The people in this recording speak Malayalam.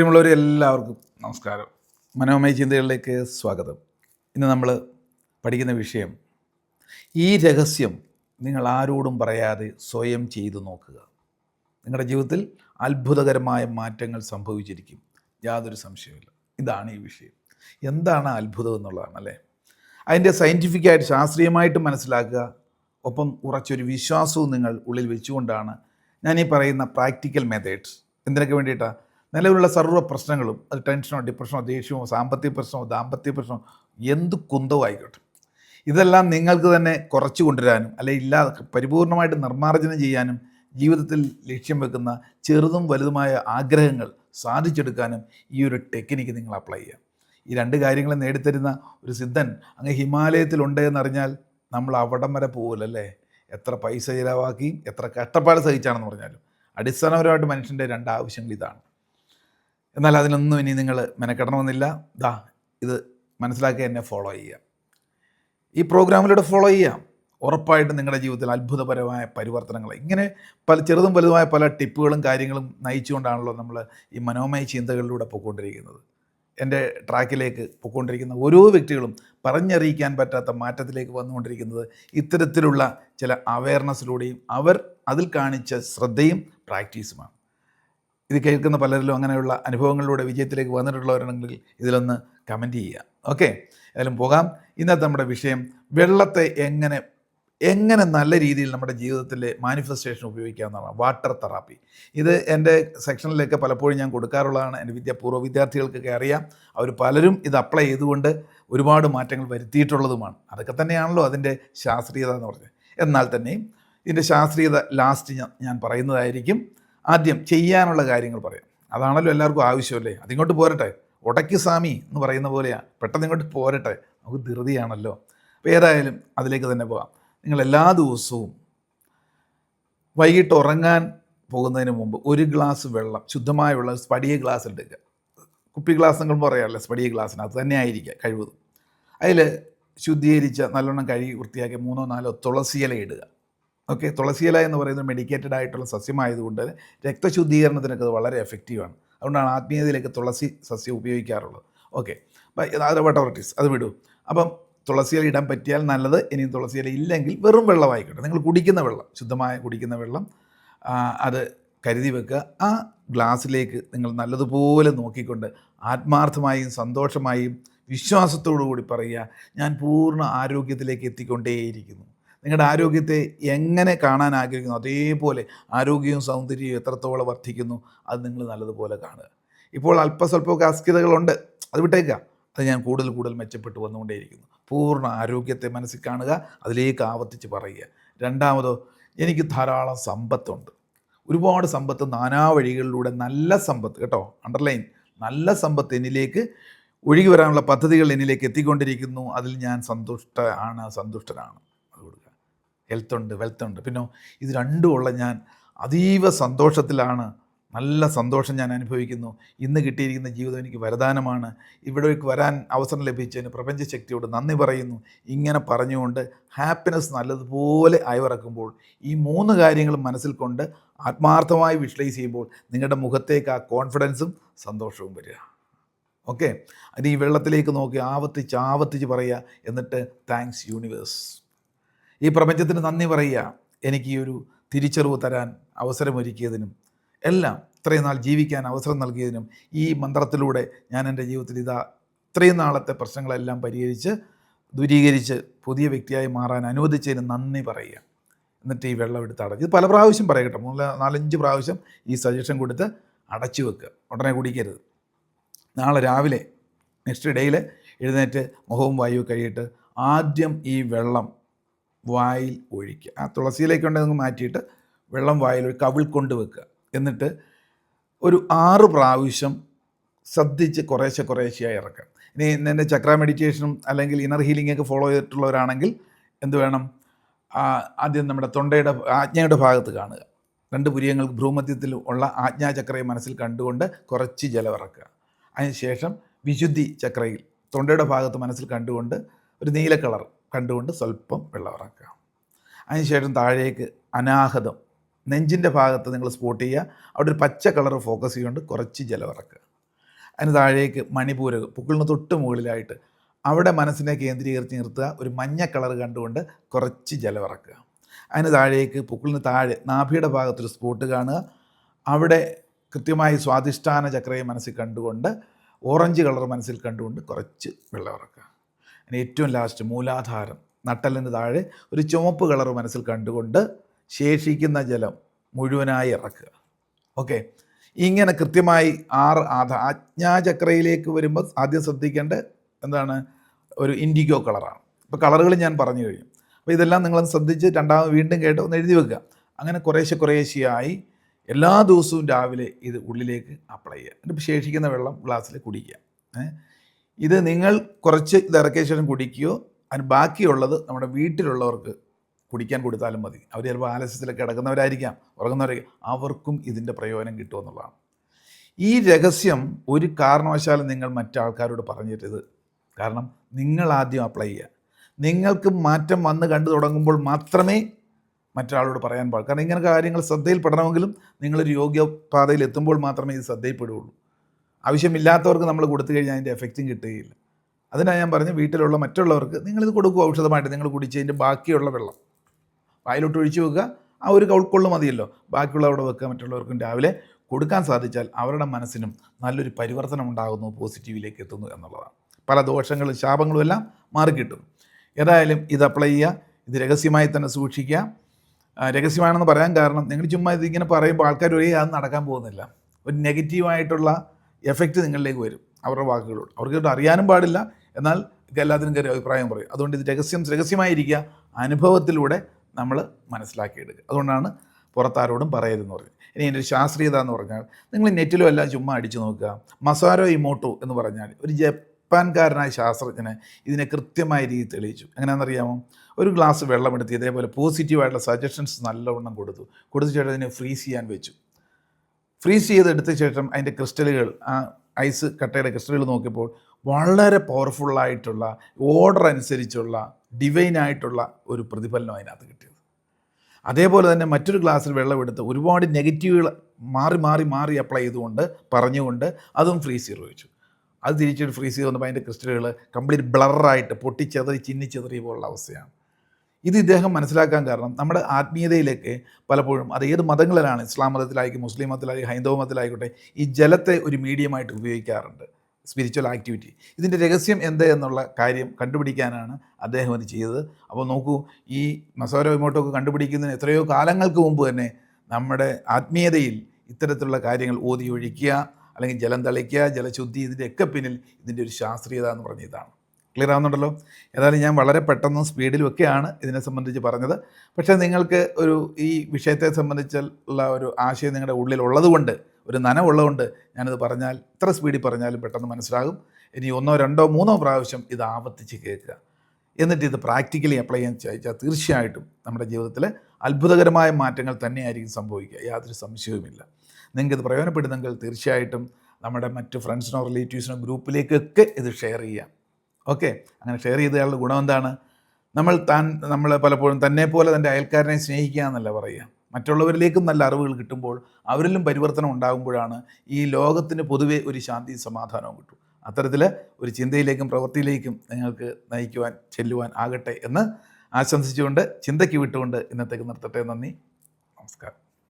പ്രിയമുള്ളവരെ എല്ലാവർക്കും നമസ്കാരം. മനോമയ ചിന്തകളിലേക്ക് സ്വാഗതം. ഇന്ന് നമ്മൾ പഠിക്കുന്ന വിഷയം ഈ രഹസ്യം നിങ്ങൾ ആരോടും പറയാതെ സ്വയം ചെയ്തു നോക്കുക. നിങ്ങളുടെ ജീവിതത്തിൽ അത്ഭുതകരമായ മാറ്റങ്ങൾ സംഭവിച്ചിരിക്കും. യാതൊരു സംശയമില്ല ഇതാണ് ഈ വിഷയം. എന്താണ് അത്ഭുതം എന്നുള്ളതാണ് അല്ലേ? അതിന്റെ സയന്റിഫിക്കായിട്ട് ശാസ്ത്രീയമായിട്ട് മനസ്സിലാക്കുക. ഒപ്പം ഉറച്ചൊരു വിശ്വാസവും നിങ്ങൾ ഉള്ളിൽ വെച്ചുകൊണ്ടാണ് ഞാൻ ഈ പറയുന്ന പ്രാക്ടിക്കൽ മെത്തേഡ്സ് എന്തിനൊക്കെ വേണ്ടിയിട്ടാണ് നിലവിലുള്ള സർവ പ്രശ്നങ്ങളും അത് ടെൻഷനോ ഡിപ്രഷനോ ദേഷ്യമോ സാമ്പത്തിക പ്രശ്നമോ ദാമ്പത്യ പ്രശ്നമോ എന്ത് കുന്തവും ആയിക്കോട്ടെ ഇതെല്ലാം നിങ്ങൾക്ക് തന്നെ കുറച്ച് കൊണ്ടുവരാനും അല്ലെ ഇല്ലാതെ പരിപൂർണമായിട്ട് നിർമ്മാർജനം ചെയ്യാനും ജീവിതത്തിൽ ലക്ഷ്യം വെക്കുന്ന ചെറുതും വലുതുമായ ആഗ്രഹങ്ങൾ സാധിച്ചെടുക്കാനും ഈ ഒരു ടെക്നിക്ക് നിങ്ങൾ അപ്ലൈ ചെയ്യാം ഈ രണ്ട് കാര്യങ്ങളെ നേടിത്തരുന്ന ഒരു സിദ്ധൻ അങ്ങ് ഹിമാലയത്തിലുണ്ട് എന്നറിഞ്ഞാൽ നമ്മൾ അവിടം വരെ പോകില്ലല്ലേ എത്ര പൈസ ചിലവാക്കി എത്ര കഷ്ടപ്പാട് സഹിച്ചാണെന്ന് പറഞ്ഞാലും. അടിസ്ഥാനപരമായിട്ട് മനുഷ്യന്റെ രണ്ട് ആവശ്യങ്ങൾ ഇതാണ്. എന്നാൽ അതിനൊന്നും ഇനി നിങ്ങൾ മെനക്കെടണമെന്നില്ല. ദാ ഇത് മനസ്സിലാക്കി എന്നെ ഫോളോ ചെയ്യുക. ഈ പ്രോഗ്രാമിലൂടെ ഫോളോ ചെയ്യാം ഉറപ്പായിട്ടും നിങ്ങളുടെ ജീവിതത്തിൽ അത്ഭുതപരമായ പരിവർത്തനങ്ങൾ ഇങ്ങനെ പല ചെറുതും വലുതുമായ പല ടിപ്പുകളും കാര്യങ്ങളും നയിച്ചുകൊണ്ടാണല്ലോ നമ്മൾ ഈ മനോമയ ചിന്തകളിലൂടെ പോയിക്കൊണ്ടിരിക്കുന്നത്. എന്റെ ട്രാക്കിലേക്ക് പോയിക്കൊണ്ടിരിക്കുന്ന ഓരോ വ്യക്തികളും പറഞ്ഞറിയിക്കാൻ പറ്റാത്ത മാറ്റത്തിലേക്ക് വന്നുകൊണ്ടിരിക്കുന്നത് ഇത്തരത്തിലുള്ള ചില അവയർനെസ്സിലൂടെയും അവർ അതിൽ കാണിച്ച ശ്രദ്ധയും പ്രാക്ടീസുമാണ് ഇത് കേൾക്കുന്ന പലരിലും അങ്ങനെയുള്ള അനുഭവങ്ങളിലൂടെ വിജയത്തിലേക്ക് വന്നിട്ടുള്ളവരാണെങ്കിൽ ഇതിലൊന്ന് കമന്റ് ചെയ്യുക. ഓക്കെ ഏതായാലും പോകാം. ഇന്നത്തെ നമ്മുടെ വിഷയം വെള്ളത്തെ എങ്ങനെ എങ്ങനെ നല്ല രീതിയിൽ നമ്മുടെ ജീവിതത്തിലെ മാനിഫെസ്റ്റേഷൻ ഉപയോഗിക്കാവുന്നതാണ്. വാട്ടർ തെറാപ്പി ഇത് എന്റെ സെക്ഷനിലേക്ക് പലപ്പോഴും ഞാൻ കൊടുക്കാറുള്ളതാണ്. എന്റെ വിദ്യ പൂർവ വിദ്യാർത്ഥികൾക്കൊക്കെ അറിയാം. അവർ പലരും ഇത് അപ്ലൈ ചെയ്തുകൊണ്ട് ഒരുപാട് മാറ്റങ്ങൾ വരുത്തിയിട്ടുള്ളതുമാണ്. അതൊക്കെ തന്നെയാണല്ലോ അതിന്റെ ശാസ്ത്രീയത എന്ന് പറഞ്ഞത്. എന്നാൽ തന്നെയും ഇതിന്റെ ശാസ്ത്രീയത ലാസ്റ്റ് ഞാൻ പറയുന്നതായിരിക്കും. ആദ്യം ചെയ്യാനുള്ള കാര്യങ്ങൾ പറയാം. അതാണല്ലോ എല്ലാവർക്കും ആവശ്യമല്ലേ? അതിങ്ങോട്ട് പോരട്ടെ. ഉടക്കി സ്വാമി എന്ന് പറയുന്ന പോലെയാണ് പെട്ടെന്ന് ഇങ്ങോട്ട് പോരട്ടെ. നമുക്ക് ധൃതിയാണല്ലോ. അപ്പോൾ ഏതായാലും അതിലേക്ക് തന്നെ പോകാം നിങ്ങൾ എല്ലാ ദിവസവും വൈകിട്ട് ഉറങ്ങാൻ പോകുന്നതിന് മുമ്പ് ഒരു ഗ്ലാസ് വെള്ളം ശുദ്ധമായ വെള്ളം സ്പടിയ ഗ്ലാസ് എടുക്കുക. കുപ്പി ഗ്ലാസ് നിങ്ങൾ പറയാറില്ല? സ്പടിയ ഗ്ലാസ്സിന് അത് തന്നെ ആയിരിക്കുക കഴിവതും. അതിൽ ശുദ്ധീകരിച്ച നല്ലോണം കഴുകി വൃത്തിയാക്കി മൂന്നോ നാലോ തുളസിയില ഇടുക. ഓക്കെ തുളസിയില എന്ന് പറയുന്നത് മെഡിക്കേറ്റഡ് ആയിട്ടുള്ള സസ്യമായതുകൊണ്ട് രക്തശുദ്ധീകരണത്തിനൊക്കെ അത് വളരെ എഫക്റ്റീവാണ് അതുകൊണ്ടാണ് ആത്മീയതയിലേക്ക് തുളസി സസ്യം ഉപയോഗിക്കാറുള്ളത്. ഓക്കെ അത് വട്ടവർട്ടീസ് അത് വിടൂ. അപ്പം തുളസിയില ഇടാൻ പറ്റിയാൽ നല്ലത് ഇനിയും തുളസിയില ഇല്ലെങ്കിൽ വെറും വെള്ളമായിക്കോട്ടെ. നിങ്ങൾ കുടിക്കുന്ന വെള്ളം ശുദ്ധമായ കുടിക്കുന്ന വെള്ളം അത് കരുതി വെക്കുക. ആ ഗ്ലാസ്സിലേക്ക് നിങ്ങൾ നല്ലതുപോലെ നോക്കിക്കൊണ്ട് ആത്മാർത്ഥമായും സന്തോഷമായും വിശ്വാസത്തോടു കൂടി പറയുക ഞാൻ പൂർണ ആരോഗ്യത്തിലേക്ക് എത്തിക്കൊണ്ടേയിരിക്കുന്നു. നിങ്ങളുടെ ആരോഗ്യത്തെ എങ്ങനെ കാണാൻ ആഗ്രഹിക്കുന്നു? അതേപോലെ ആരോഗ്യവും സൗന്ദര്യവും എത്രത്തോളം വർദ്ധിക്കുന്നു അത് നിങ്ങൾ നല്ലതുപോലെ കാണുക. ഇപ്പോൾ അല്പസ്വല്പമൊക്കെ അസ്ഥിതകളുണ്ട് അത് വിട്ടേക്കുക. അത് ഞാൻ കൂടുതൽ കൂടുതൽ മെച്ചപ്പെട്ടു വന്നുകൊണ്ടേയിരിക്കുന്നു. പൂർണ ആരോഗ്യത്തെ മനസ്സിൽ കാണുക അതിലേക്ക് ആവർത്തിച്ച് പറയുക. രണ്ടാമതോ എനിക്ക് ധാരാളം സമ്പത്തുണ്ട്. ഒരുപാട് സമ്പത്ത് നാനാ വഴികളിലൂടെ നല്ല സമ്പത്ത് കേട്ടോ അണ്ടർലൈൻ നല്ല സമ്പത്ത് എന്നിലേക്ക് ഒഴുകി വരാനുള്ള പദ്ധതികൾ എന്നിലേക്ക് എത്തിക്കൊണ്ടിരിക്കുന്നു. അതിൽ ഞാൻ സന്തുഷ്ട ആണ് സന്തുഷ്ടനാണ്. ഹെൽത്ത് ഉണ്ട് വെൽത്ത് ഉണ്ട്. പിന്നെ ഇത് രണ്ടും ഉള്ള ഞാൻ അതീവ സന്തോഷത്തിലാണ്. നല്ല സന്തോഷം ഞാൻ അനുഭവിക്കുന്നു. ഇന്ന് കിട്ടിയിരിക്കുന്ന ജീവിതം എനിക്ക് വരദാനമാണ്. ഇവിടേക്ക് വരാൻ അവസരം ലഭിച്ചതിന് പ്രപഞ്ചശക്തിയോട് നന്ദി പറയുന്നു. ഇങ്ങനെ പറഞ്ഞുകൊണ്ട് ഹാപ്പിനെസ് നല്ലതുപോലെ അയവിറക്കുമ്പോൾ ഈ മൂന്ന് കാര്യങ്ങളും മനസ്സിൽ കൊണ്ട് ആത്മാർത്ഥമായി വിഷ്വലൈസ് ചെയ്യുമ്പോൾ നിങ്ങളുടെ മുഖത്തേക്ക് ആ കോൺഫിഡൻസും സന്തോഷവും വരിക. ഓക്കെ അത് ഈ വെള്ളത്തിലേക്ക് നോക്കി ആവർത്തിച്ച് ആവർത്തിച്ച് പറയുക. എന്നിട്ട് താങ്ക്സ് യൂണിവേഴ്സ് ഈ പ്രപഞ്ചത്തിന് നന്ദി പറയുക. എനിക്ക് ഈ ഒരു തിരിച്ചറിവ് തരാൻ അവസരമൊരുക്കിയതിനും എല്ലാം ഇത്രയും നാൾ ജീവിക്കാൻ അവസരം നൽകിയതിനും ഈ മന്ത്രത്തിലൂടെ ഞാൻ എന്റെ ജീവിതത്തിൽ ഇതാ ഇത്രയും നാളത്തെ പ്രശ്നങ്ങളെല്ലാം പരിഹരിച്ച് ദൂരീകരിച്ച് പുതിയ വ്യക്തിയായി മാറാൻ അനുവദിച്ചതിന് നന്ദി പറയുക. എന്നിട്ട് ഈ വെള്ളം എടുത്ത് അടച്ച് ഇത് പല പ്രാവശ്യം പറയട്ടെ. മൂന്ന് നാലഞ്ച് പ്രാവശ്യം ഈ സജഷൻ കൊടുത്ത് അടച്ചു വെക്കുക. ഉടനെ കുടിക്കരുത്. നാളെ രാവിലെ നെക്സ്റ്റ് ഡേയിൽ എഴുന്നേറ്റ് മുഖവും വായുവും കഴിയിട്ട് ആദ്യം ഈ വെള്ളം വായിൽ ഒഴിക്കുക. ആ തുളസിയിലേക്ക് ഉണ്ടെങ്കിൽ മാറ്റിയിട്ട് വെള്ളം വായിൽ കവിൾ കൊണ്ട് വെക്കുക. എന്നിട്ട് ഒരു ആറ് പ്രാവശ്യം ശ്രദ്ധിച്ച് കുറേശ്ശെ കുറേശ്ശെയായി ഇറക്കുക. ഇനി എന്റെ ചക്ര മെഡിറ്റേഷനും അല്ലെങ്കിൽ ഇന്നർ ഹീലിംഗ് ഒക്കെ ഫോളോ ചെയ്തിട്ടുള്ളവരാണെങ്കിൽ എന്ത് വേണം? ആദ്യം നമ്മുടെ തൊണ്ടയുടെ ആജ്ഞയുടെ ഭാഗത്ത് കാണുക. രണ്ട് പുരിയങ്ങൾ ഭ്രൂമധ്യത്തിൽ ഉള്ള ആജ്ഞാചക്രയെ മനസ്സിൽ കണ്ടുകൊണ്ട് കുറച്ച് ജലം ഇറക്കുക. അതിനുശേഷം വിശുദ്ധി ചക്രയിൽ തൊണ്ടയുടെ ഭാഗത്ത് മനസ്സിൽ കണ്ടുകൊണ്ട് ഒരു നീല കളർ കണ്ടുകൊണ്ട് സ്വല്പം വെള്ളം ഇറക്കുക. അതിനുശേഷം താഴേക്ക് അനാഹതം. നെഞ്ചിന്റെ ഭാഗത്ത് നിങ്ങൾ സ്പോട്ട് ചെയ്യുക. അവിടെ ഒരു പച്ച കളർ ഫോക്കസ് ചെയ്തുകൊണ്ട് കുറച്ച് ജലം ഇറക്കുക. അതിന് താഴേക്ക് മണിപൂരകം പുക്കിളിന് തൊട്ട് മുകളിലായിട്ട് അവിടെ മനസ്സിനെ കേന്ദ്രീകരിച്ച് നിർത്തുക. ഒരു മഞ്ഞ കളർ കണ്ടുകൊണ്ട് കുറച്ച് ജലം ഇറക്കുക. അതിന് താഴേക്ക് പുക്കിളിന് താഴെ നാഭിയുടെ ഭാഗത്തൊരു സ്പോട്ട് കാണുക. അവിടെ കൃത്യമായി സ്വാധിഷ്ഠാന ചക്രയെ മനസ്സിൽ കണ്ടുകൊണ്ട് ഓറഞ്ച് കളർ മനസ്സിൽ കണ്ടുകൊണ്ട് കുറച്ച് വെള്ളം ഇറക്കുക. അതിന് ഏറ്റവും ലാസ്റ്റ് മൂലാധാരം. നട്ടലിന് താഴെ ഒരു ചുവപ്പ് കളർ മനസ്സിൽ കണ്ടുകൊണ്ട് ശേഷിക്കുന്ന ജലം മുഴുവനായി ഇറക്കുക. ഓക്കെ ഇങ്ങനെ കൃത്യമായി ആറ് ആധാ ആജ്ഞാചക്രയിലേക്ക് വരുമ്പോൾ ആദ്യം ശ്രദ്ധിക്കേണ്ട എന്താണ്? ഒരു ഇൻഡിഗോ കളറാണ് ഇപ്പോൾ കളറുകൾ ഞാൻ പറഞ്ഞു കഴിഞ്ഞു. അപ്പോൾ ഇതെല്ലാം നിങ്ങളൊന്ന് ശ്രദ്ധിച്ച് രണ്ടാമത് വീണ്ടും കേട്ട് ഒന്ന് എഴുതി വെക്കുക. അങ്ങനെ കുറേശ്ശെ കുറേശ്ശെയായി എല്ലാ ദിവസവും രാവിലെ ഇത് ഉള്ളിലേക്ക് അപ്ലൈ ചെയ്യുക. എന്നിട്ട് ശേഷിക്കുന്ന വെള്ളം ഗ്ലാസ്സിൽ കുടിക്കുക. ഏ? ഇത് നിങ്ങൾ കുറച്ച് ഇത് ഇറക്കിയ ശേഷം കുടിക്കുകയോ അതിന് ബാക്കിയുള്ളത് നമ്മുടെ വീട്ടിലുള്ളവർക്ക് കുടിക്കാൻ കൊടുത്താലും മതി. അവർ ചിലപ്പോൾ ആലസ്യത്തിലൊക്കെ കിടക്കുന്നവരായിരിക്കാം ഉറങ്ങുന്നവരായിരിക്കാം. അവർക്കും ഇതിന്റെ പ്രയോജനം കിട്ടുമെന്നുള്ളതാണ് ഈ രഹസ്യം ഒരു കാരണവശാലും നിങ്ങൾ മറ്റാൾക്കാരോട് പറഞ്ഞിട്ടത് കാരണം നിങ്ങൾ ആദ്യം അപ്ലൈ ചെയ്യുക. നിങ്ങൾക്ക് മാറ്റം വന്ന് കണ്ടു തുടങ്ങുമ്പോൾ മാത്രമേ മറ്റൊരാളോട് പറയാൻ പാടുള്ളൂ. കാരണം ഇങ്ങനെ കാര്യങ്ങൾ ശ്രദ്ധയിൽപ്പെടണമെങ്കിലും നിങ്ങളൊരു യോഗ്യപാതയിൽ എത്തുമ്പോൾ മാത്രമേ ഇത് ശ്രദ്ധയിൽപ്പെടുകയുള്ളൂ. ആവശ്യമില്ലാത്തവർക്ക് നമ്മൾ കൊടുത്തു കഴിഞ്ഞാൽ അതിന്റെ എഫക്റ്റും കിട്ടുകയില്ല. അതിനാണ് ഞാൻ പറഞ്ഞു വീട്ടിലുള്ള മറ്റുള്ളവർക്ക് നിങ്ങളിത് കൊടുക്കുക ഔഷധമായിട്ട് നിങ്ങൾ കുടിച്ചതിന്റെ ബാക്കിയുള്ള വെള്ളം. വായിലോട്ട് ഒഴിച്ചു വെക്കുക. ആ ഒരു കൗൾക്കൊള്ളു മതിയല്ലോ. ബാക്കിയുള്ള അവിടെ വെക്കുക. മറ്റുള്ളവർക്കും രാവിലെ കൊടുക്കാൻ സാധിച്ചാൽ അവരുടെ മനസ്സിനും നല്ലൊരു പരിവർത്തനം ഉണ്ടാകുന്നു പോസിറ്റീവിലേക്ക് എത്തുന്നു എന്നുള്ളതാണ്. പല ദോഷങ്ങളും ശാപങ്ങളും എല്ലാം മാറിക്കിട്ടും ഏതായാലും ഇത് അപ്ലൈ ചെയ്യുക. ഇത് രഹസ്യമായി തന്നെ സൂക്ഷിക്കുക. രഹസ്യമാണെന്ന് പറയാൻ കാരണം നിങ്ങൾ ചുമ്മാ ഇതിങ്ങനെ പറയുമ്പോൾ ആൾക്കാർ ഒരേ അത് നടക്കാൻ പോകുന്നില്ല. ഒരു നെഗറ്റീവായിട്ടുള്ള എഫക്റ്റ് നിങ്ങളിലേക്ക് വരും. അവരുടെ വാക്കുകളോട്. അവർക്ക് അറിയാനും പാടില്ല. എന്നാൽ എല്ലാത്തിനും കയറി അഭിപ്രായം പറയും. അതുകൊണ്ട് ഇത് രഹസ്യം രഹസ്യമായിരിക്കുക. അനുഭവത്തിലൂടെ നമ്മൾ മനസ്സിലാക്കിയെടുക്കുക. അതുകൊണ്ടാണ് പുറത്താരോടും പറയരുതെന്ന് പറഞ്ഞു ഇനി എന്റെ ഒരു ശാസ്ത്രീയത എന്ന് പറഞ്ഞാൽ നിങ്ങൾ നെറ്റിലും എല്ലാം ചുമ്മാ അടിച്ചു നോക്കുക. മസാരോ ഇമോട്ടോ എന്ന് പറഞ്ഞാൽ ഒരു ജപ്പാൻകാരനായ ശാസ്ത്രജ്ഞനെ ഇതിനെ കൃത്യമായ രീതി തെളിയിച്ചു. എങ്ങനെയാണെന്നറിയാമോ? ഒരു ഗ്ലാസ് വെള്ളമെടുത്ത് ഇതേപോലെ പോസിറ്റീവായിട്ടുള്ള സജഷൻസ് നല്ലവണ്ണം കൊടുത്തു. കൊടുത്തു ചേട്ടൻ ഫ്രീസ് ചെയ്യാൻ വെച്ചു. ഫ്രീസ് ചെയ്തെടുത്ത ശേഷം അതിന്റെ ക്രിസ്റ്റലുകൾ ആ ഐസ് കട്ടയുടെ ക്രിസ്റ്റലുകൾ നോക്കിയപ്പോൾ വളരെ പവർഫുള്ളായിട്ടുള്ള ഓർഡർ അനുസരിച്ചുള്ള ഡിവൈനായിട്ടുള്ള ഒരു പ്രതിഫലനം അതിനകത്ത് കിട്ടിയത്. അതേപോലെ തന്നെ മറ്റൊരു ഗ്ലാസ്സിൽ വെള്ളമെടുത്ത് ഒരുപാട് നെഗറ്റീവുകൾ മാറി മാറി മാറി അപ്ലൈ ചെയ്തുകൊണ്ട് പറഞ്ഞുകൊണ്ട് അതും ഫ്രീസ് ചെയ്ത് വെച്ചു. അത് തിരിച്ചിട്ട് ഫ്രീസ് ചെയ്ത് വന്നപ്പോൾ അതിന്റെ ക്രിസ്റ്റലുകൾ കംപ്ലീറ്റ് ബ്ലറായിട്ട് പൊട്ടിച്ചെതറി ചിന്നിച്ചെതറി പോലുള്ള അവസ്ഥയാണ്. ഇത് ഇദ്ദേഹം മനസ്സിലാക്കാൻ കാരണം നമ്മുടെ ആത്മീയതയിലേക്ക് പലപ്പോഴും അത് ഏത് മതങ്ങളിലാണ് ഇസ്ലാം മതത്തിലായിരിക്കും മുസ്ലിം മതത്തിലായിരിക്കും ഹൈന്ദവ മതത്തിലായിക്കോട്ടെ ഈ ജലത്തെ ഒരു മീഡിയമായിട്ട് ഉപയോഗിക്കാറുണ്ട്. സ്പിരിച്വൽ ആക്ടിവിറ്റി ഇതിന്റെ രഹസ്യം എന്ത് എന്നുള്ള കാര്യം കണ്ടുപിടിക്കാനാണ് അദ്ദേഹം ഇത് ചെയ്തത്. അപ്പോൾ നോക്കൂ ഈ മസോരോ ഇമോട്ടൊക്കെ കണ്ടുപിടിക്കുന്നതിന് എത്രയോ കാലങ്ങൾക്ക് മുമ്പ് തന്നെ നമ്മുടെ ആത്മീയതയിൽ ഇത്തരത്തിലുള്ള കാര്യങ്ങൾ ഓതി ഒഴിക്കുക അല്ലെങ്കിൽ ജലം തളിക്കുക ജലശുദ്ധി ഇതിന്റെയൊക്കെ പിന്നിൽ ഇതിന്റെ ഒരു ശാസ്ത്രീയത എന്ന് പറഞ്ഞ ഇതാണ്. ക്ലിയർ ആവുന്നുണ്ടല്ലോ ഏതായാലും ഞാൻ വളരെ പെട്ടെന്നും സ്പീഡിലും ഒക്കെയാണ് ഇതിനെ സംബന്ധിച്ച് പറഞ്ഞത്. പക്ഷേ നിങ്ങൾക്ക് ഒരു ഈ വിഷയത്തെ സംബന്ധിച്ചുള്ള ഒരു ആശയം നിങ്ങളുടെ ഉള്ളിൽ ഉള്ളതുകൊണ്ട് ഒരു നനവുള്ളതുകൊണ്ട് ഞാനിത് പറഞ്ഞാൽ ഇത്ര സ്പീഡിൽ പറഞ്ഞാലും പെട്ടെന്ന് മനസ്സിലാകും. ഇനി ഒന്നോ രണ്ടോ മൂന്നോ പ്രാവശ്യം ഇത് ആവർത്തിച്ച് കേൾക്കുക. എന്നിട്ട് ഇത് പ്രാക്ടിക്കലി അപ്ലൈ ചെയ്യാൻ ചോദിച്ചാൽ തീർച്ചയായിട്ടും നമ്മുടെ ജീവിതത്തിൽ അത്ഭുതകരമായ മാറ്റങ്ങൾ തന്നെയായിരിക്കും സംഭവിക്കുക. യാതൊരു സംശയവുമില്ല. നിങ്ങൾക്ക് ഇത് പ്രയോജനപ്പെടുന്നെങ്കിൽ തീർച്ചയായിട്ടും നമ്മുടെ മറ്റ് ഫ്രണ്ട്സിനോ റിലേറ്റീവ്സിനോ ഗ്രൂപ്പിലേക്കൊക്കെ ഇത് ഷെയർ ചെയ്യാം ഓക്കെ. അങ്ങനെ ഷെയർ ചെയ്തയാളുടെ ഗുണം എന്താണ്? നമ്മൾ താൻ നമ്മൾ പലപ്പോഴും തന്നെ പോലെ തന്റെ അയൽക്കാരനെ സ്നേഹിക്കുക എന്നല്ല പറയുക. മറ്റുള്ളവരിലേക്കും നല്ല അറിവുകൾ കിട്ടുമ്പോൾ അവരിലും പരിവർത്തനം ഉണ്ടാകുമ്പോഴാണ് ഈ ലോകത്തിന് പൊതുവെ ഒരു ശാന്തി സമാധാനവും കിട്ടും അത്തരത്തിൽ ഒരു ചിന്തയിലേക്കും പ്രവൃത്തിയിലേക്കും നിങ്ങൾക്ക് നയിക്കുവാൻ ചെല്ലുവാൻ ആകട്ടെ എന്ന് ആശംസിച്ചുകൊണ്ട് ചിന്തയ്ക്ക് വിട്ടുകൊണ്ട് ഇന്നത്തേക്ക് നിർത്തട്ടെ. നന്ദി. നമസ്കാരം.